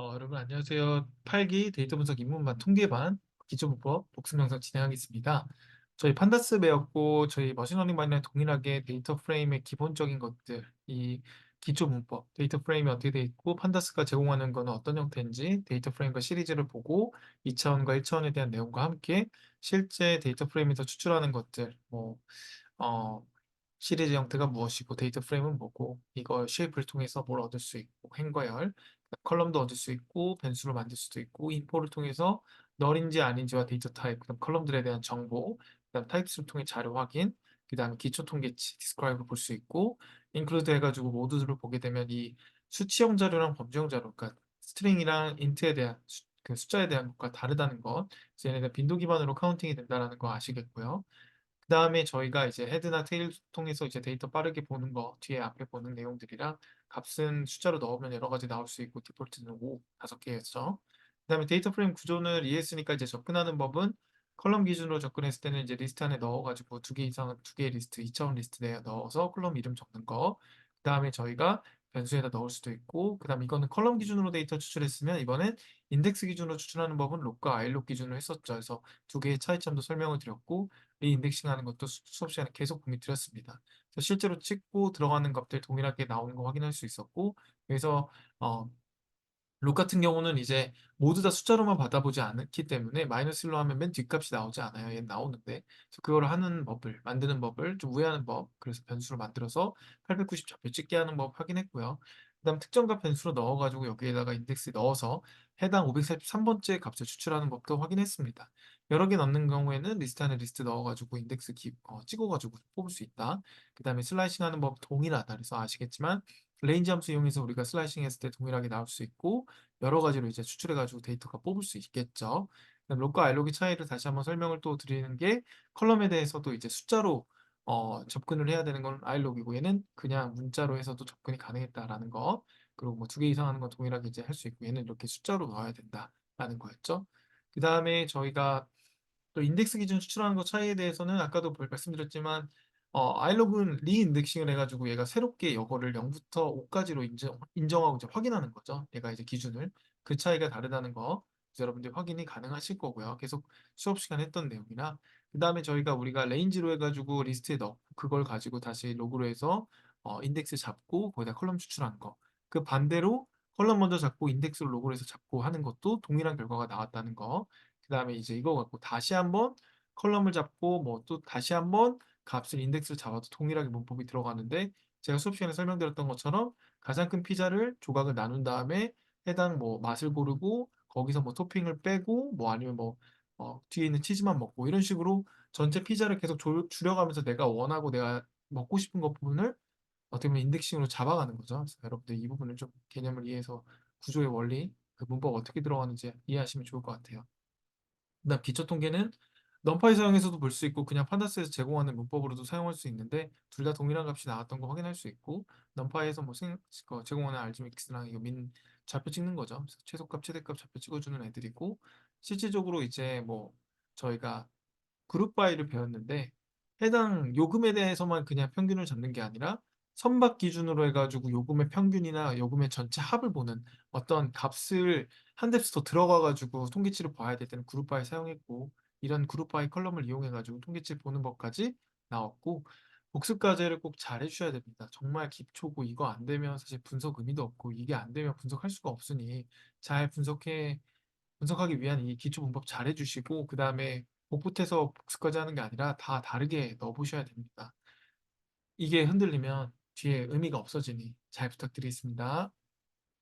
어, 여러분 안녕하세요. 8기 데이터 분석 입문반 통계반 기초문법 복습 영상 진행하겠습니다. 저희 판다스 배웠고 저희 머신러닝반이랑 동일하게 데이터 프레임의 기본적인 것들, 이 기초 문법, 데이터 프레임이 어떻게 돼 있고 판다스가 제공하는 거는 어떤 형태인지 데이터 프레임과 시리즈를 보고 2차원과 1차원에 대한 내용과 함께 실제 데이터 프레임에서 추출하는 것들, 뭐 어, 시리즈 형태가 무엇이고 데이터 프레임은 뭐고 이걸 쉐이프를 통해서 뭘 얻을 수 있고 행과 열 컬럼도 얻을 수 있고 변수를 만들 수도 있고 인포를 통해서 널인지 아닌지와 데이터 타입 그다음 컬럼들에 대한 정보 그다음 타입스를 통해 자료 확인 그다음 기초 통계치 디스크라이브를 볼수 있고 인클루드 해가지고 모두들을 보게 되면 이 수치형 자료랑 범주형 자료 그러니까 스트링이랑 인트에 대한 수, 그 숫자에 대한 것과 다르다는 것 그래서 얘네가 빈도 기반으로 카운팅이 된다는 거 아시겠고요. 그 다음에 저희가 이제 헤드나 테일 통해서 이제 데이터 빠르게 보는 거, 뒤에 앞에 보는 내용들이랑 값은 숫자로 넣으면 여러 가지 나올 수 있고 디폴트는 5, 다섯 개였죠. 그 다음에 데이터 프레임 구조를 이해했으니까 이제 접근하는 법은 컬럼 기준으로 접근했을 때는 이제 리스트 안에 넣어가지고 두 개 이상, 두 개의 리스트, 2차원 리스트 내에 넣어서 컬럼 이름 적는 거. 그 다음에 저희가 변수에다 넣을 수도 있고, 그 다음 이거는 컬럼 기준으로 데이터 추출했으면 이번엔 인덱스 기준으로 추출하는 법은 록과 아이록 기준으로 했었죠. 그래서 두 개의 차이점도 설명을 드렸고, 리인덱싱 하는 것도 수- 수업 시간에 계속 공유 드렸습니다. 그래서 실제로 찍고 들어가는 것들 동일하게 나오는 거 확인할 수 있었고, 그래서 어, 록 같은 경우는 이제 모두 다 숫자로만 받아보지 않기 때문에 마이너스 1로 하면 맨 뒷값이 나오지 않아요. 얘는 나오는데. 그래서 그걸 하는 법을, 만드는 법을 좀 우회하는 법, 그래서 변수를 만들어서 890 좌표 찍게 하는 법 확인했고요. 그 다음 특정값 변수로 넣어가지고 여기에다가 인덱스 넣어서 해당 543번째 값을 추출하는 법도 확인했습니다. 여러 개 넣는 경우에는 리스트 안에 리스트 넣어가지고 인덱스 기, 어, 찍어가지고 뽑을 수 있다. 그 다음에 슬라이싱 하는 법 동일하다. 그래서 아시겠지만 레인지 함수 이용해서 우리가 슬라이싱 했을 때 동일하게 나올 수 있고 여러 가지로 이제 추출해가지고 데이터가 뽑을 수 있겠죠. 그다음 록과 알록의 차이를 다시 한번 설명을 또 드리는 게 컬럼에 대해서도 이제 숫자로 어, 접근을 해야 되는 건 알록이고 얘는 그냥 문자로 해서도 접근이 가능했다라는 거 그리고 뭐 두 개 이상 하는 건 동일하게 이제 할 수 있고 얘는 이렇게 숫자로 넣어야 된다라는 거였죠. 그 다음에 저희가 또 인덱스 기준 추출하는 것 차이에 대해서는 아까도 말씀드렸지만 어, 아이로그는 리인덱싱을 해가지고 얘가 새롭게 이거를 0부터 5까지로 인정, 인정하고 이제 확인하는 거죠. 얘가 이제 기준을. 그 차이가 다르다는 거 여러분들 확인이 가능하실 거고요. 계속 수업 시간에 했던 내용이나 그 다음에 저희가 우리가 레인지로 해가지고 리스트에 넣고 그걸 가지고 다시 로그로 해서 어, 인덱스 잡고 거기다 컬럼 추출한 거. 그 반대로 컬럼 먼저 잡고 인덱스로 로그로 해서 잡고 하는 것도 동일한 결과가 나왔다는 거. 그 다음에 이제 이거 갖고 다시 한번 컬럼을 잡고 뭐 또 다시 한번 값을 인덱스를 잡아도 동일하게 문법이 들어가는데 제가 수업 시간에 설명드렸던 것처럼 가장 큰 피자를 조각을 나눈 다음에 해당 뭐 맛을 고르고 거기서 뭐 토핑을 빼고 뭐 아니면 뭐 어, 뒤에 있는 치즈만 먹고 이런 식으로 전체 피자를 계속 조- 줄여가면서 내가 원하고 내가 먹고 싶은 것 부분을 어떻게 보면 인덱싱으로 잡아가는 거죠. 그래서 여러분들 이 부분을 좀 개념을 이해해서 구조의 원리, 그 문법 어떻게 들어가는지 이해하시면 좋을 것 같아요. 그다음 기초 통계는 넘파이 사용해서도 볼 수 있고 그냥 판다스에서 제공하는 문법으로도 사용할 수 있는데 둘 다 동일한 값이 나왔던 거 확인할 수 있고 넘파이에서 뭐 생, 그 제공하는 알지믹스랑 이거 민 좌표 찍는 거죠. 최소값, 최대값 좌표 찍어주는 애들이고 실질적으로 이제 뭐 저희가 그룹 바이를 배웠는데 해당 요금에 대해서만 그냥 평균을 잡는 게 아니라 선박 기준으로 해가지고 요금의 평균이나 요금의 전체 합을 보는 어떤 값을 한 뎁스 더 들어가가지고 통계치를 봐야 될 때는 그룹 바이 사용했고 이런 그룹 바이 컬럼을 이용해가지고 통계치 보는 법까지 나왔고 복습 과제를 꼭 잘 해주셔야 됩니다. 정말 기초고 이거 안 되면 사실 분석 의미도 없고 이게 안 되면 분석할 수가 없으니 잘 분석해 분석하기 위한 이 기초 문법 잘 해주시고 그 다음에 복붙해서 복습까지 하는 게 아니라 다 다르게 넣어보셔야 됩니다. 이게 흔들리면 뒤에 의미가 없어지니 잘 부탁드리겠습니다.